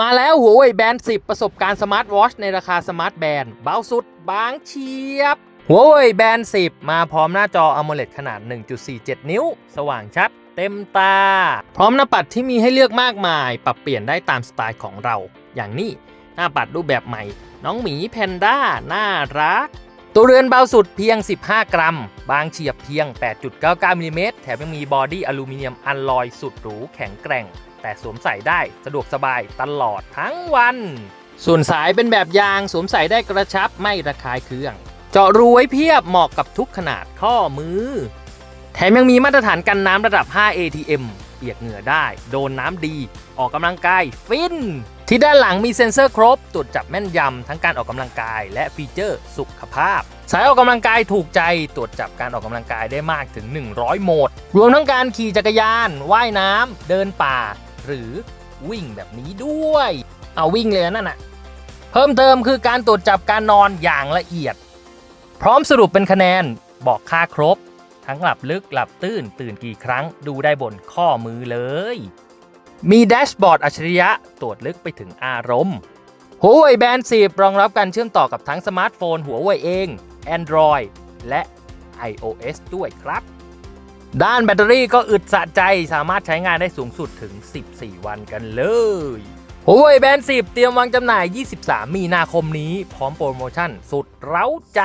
มาแล้วหัวเว่ยแบนด์10 ประสบการณ์สมาร์ทวอชในราคาสมาร์ทแบนด์เบาสุด บางเฉียบหัวเว่ยแบนด์10 มาพร้อมหน้าจอ AMOLED ขนาด 1.47 นิ้ว สว่างชัด เต็มตา พร้อมหน้าปัดที่มีให้เลือกมากมาย ปรับเปลี่ยนได้ตามสไตล์ของเรา อย่างนี้หน้าปัดรูปแบบใหม่ น้องหมีแพนด้าน่ารัก ตัวเรือนเบาสุดเพียง 15 กรัม บางเฉียบเพียง 8.99มิลลิเมตรแถมยังมีบอดี้อลูมิเนียมอัลลอยสุดหรูแข็งแกร่ง แต่สวมใส่ได้สะดวกสบายตลอดทั้งวัน ส่วนสายเป็นแบบยางสวมใส่ได้กระชับไม่ระคายเคือง เจาะรูไว้เพียบเหมาะกับทุกขนาดข้อมือ แถมยังมีมาตรฐานกันน้ำระดับ 5 ATM เปียกเหงื่อได้ โดนน้ำดี ออกกำลังกายฟิน ที่ด้านหลังมีเซ็นเซอร์ครบ ตรวจจับแม่นยำทั้งการออกกำลังกาย และฟีเจอร์สุขภาพ สายออกกำลังกายถูกใจตรวจจับการออกกำลังกายได้มากถึง 100 โหมด รวมทั้งการขี่จักรยาน ว่ายน้ำเดินป่า หรือวิ่งแบบนี้ด้วย เอาวิ่งเลยนั่นน่ะเพิ่มเติมคือการตรวจจับการนอนอย่างละเอียด พร้อมสรุปเป็นคะแนนบอกค่าครบ ทั้งหลับลึกหลับตื้น ตื่นกี่ครั้ง ดูได้บนข้อมือเลย มีแดชบอร์ดอัจฉริยะ ตรวจลึกไปถึงอารมณ์หัวเว่ยแบนด์10 รองรับการเชื่อมต่อกับทั้งสมาร์ทโฟนหัวเว่ยเอง Android และ iOS ด้วยครับ ด้านแบตเตอรี่ก็อึดสะใจสามารถใช้งานได้สูงสุดถึง 14 วันกันเลยหัวเว่ยแบนด์10 เตรียมวางจำหน่าย 23 มีนาคมนี้ พร้อมโปรโมชั่นสุดเร้าใจ